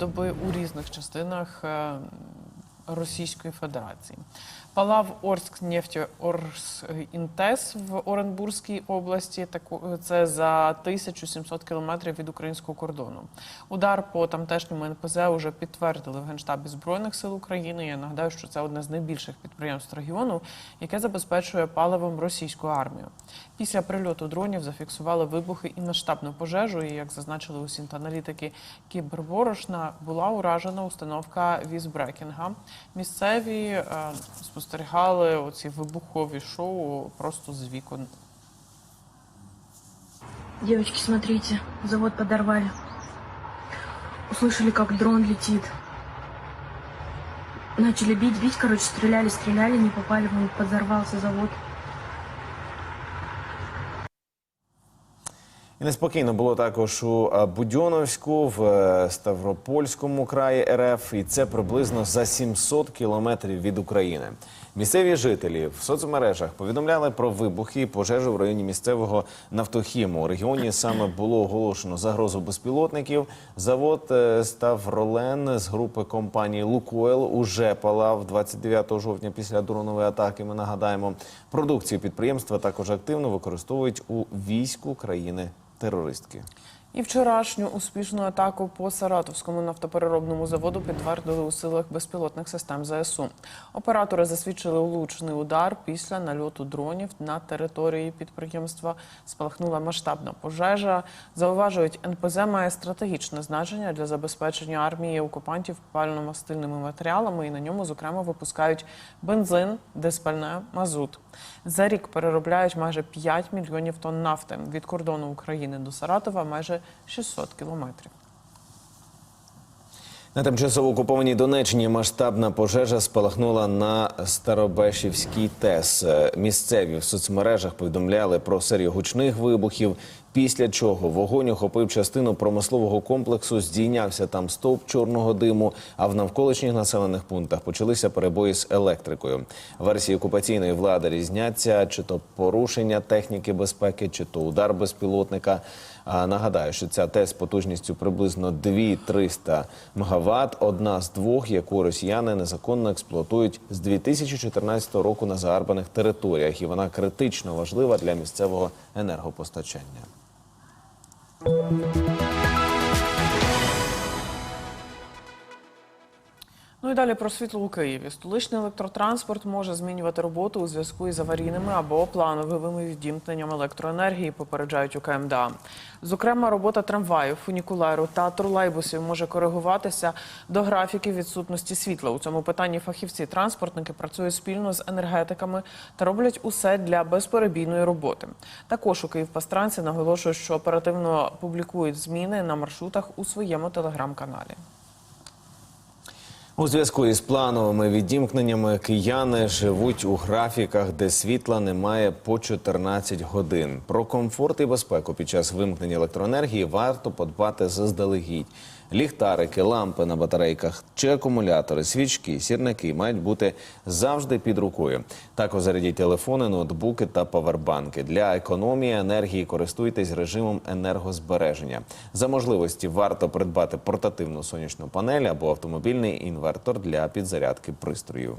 доби у різних частинах е, Російської Федерації. Палав Орськ Оргінтес в Оренбурзькій області. Це за 1700 кілометрів від українського кордону. Удар по тамтешньому НПЗ вже підтвердили в Генштабі Збройних сил України. Я нагадаю, що це одне з найбільших підприємств регіону, яке забезпечує паливом російську армію. Після прильоту дронів зафіксували вибухи і масштабну пожежу. І як зазначили усі аналітики кіберворошна, була уражена установка візбрекінга. Місцеві е, спостерігали оці вибухові шоу просто з вікон. Девочки, смотрите, завод подорвали. Услышали, как дрон летит. Начали бить, бить, короче, стреляли, стреляли, не попали, подорвался завод. І неспокійно було також у е, Будьоновську, в е, Ставропольському краї РФ, і це приблизно за 700 кілометрів від України. Місцеві жителі в соцмережах повідомляли про вибухи і пожежу в районі місцевого нафтохіму. У регіоні саме було оголошено загрозу безпілотників. Завод е, Ставролен з групи компанії Лукойл уже палав 29 жовтня після дронової атаки. Ми нагадаємо, продукцію підприємства також активно використовують у війську країни терористки. І вчорашню успішну атаку по Саратовському нафтопереробному заводу підтвердили у силах безпілотних систем ЗСУ. Оператори засвідчили влучний удар після нальоту дронів на території підприємства. Спалахнула масштабна пожежа. Зауважують, НПЗ має стратегічне значення для забезпечення армії окупантів пально-мастильними матеріалами, і на ньому, зокрема, випускають бензин, диспальне, мазут. За рік переробляють майже 5 мільйонів тонн нафти від кордону України до Саратова майже 600 кілометрів. На тимчасово окупованій Донеччині масштабна пожежа спалахнула на Старобешівській ТЕС. Е, Місцеві в соцмережах повідомляли про серію гучних вибухів. Після чого вогонь охопив частину промислового комплексу, здійнявся там стовп чорного диму. А в навколишніх населених пунктах почалися перебої з електрикою. Версії окупаційної влади різняться, чи то порушення техніки безпеки, чи то удар безпілотника. А нагадаю, що ця ТЕС потужністю приблизно 2-300 МВт, одна з двох, яку росіяни незаконно експлуатують з 2014 року на загарбаних територіях, і вона критично важлива для місцевого енергопостачання. Ну і далі про світло у Києві. Столичний електротранспорт може змінювати роботу у зв'язку із аварійними або плановими відімкненням електроенергії, попереджають у КМДА. Зокрема, робота трамваїв, фунікулеру та тролейбусів може коригуватися до графіків відсутності світла. У цьому питанні фахівці транспортники працюють спільно з енергетиками та роблять усе для безперебійної роботи. Також у Київпастранці наголошують, що оперативно публікують зміни на маршрутах у своєму телеграм-каналі. У зв'язку із плановими відімкненнями кияни живуть у графіках, де світла немає по 14 годин. Про комфорт і безпеку під час вимкнення електроенергії варто подбати заздалегідь. Ліхтарики, лампи на батарейках чи акумулятори, свічки, сірники мають бути завжди під рукою. Також зарядіть телефони, ноутбуки та павербанки. Для економії енергії користуйтесь режимом енергозбереження. За можливості варто придбати портативну сонячну панель або автомобільний інвертор для підзарядки пристрою.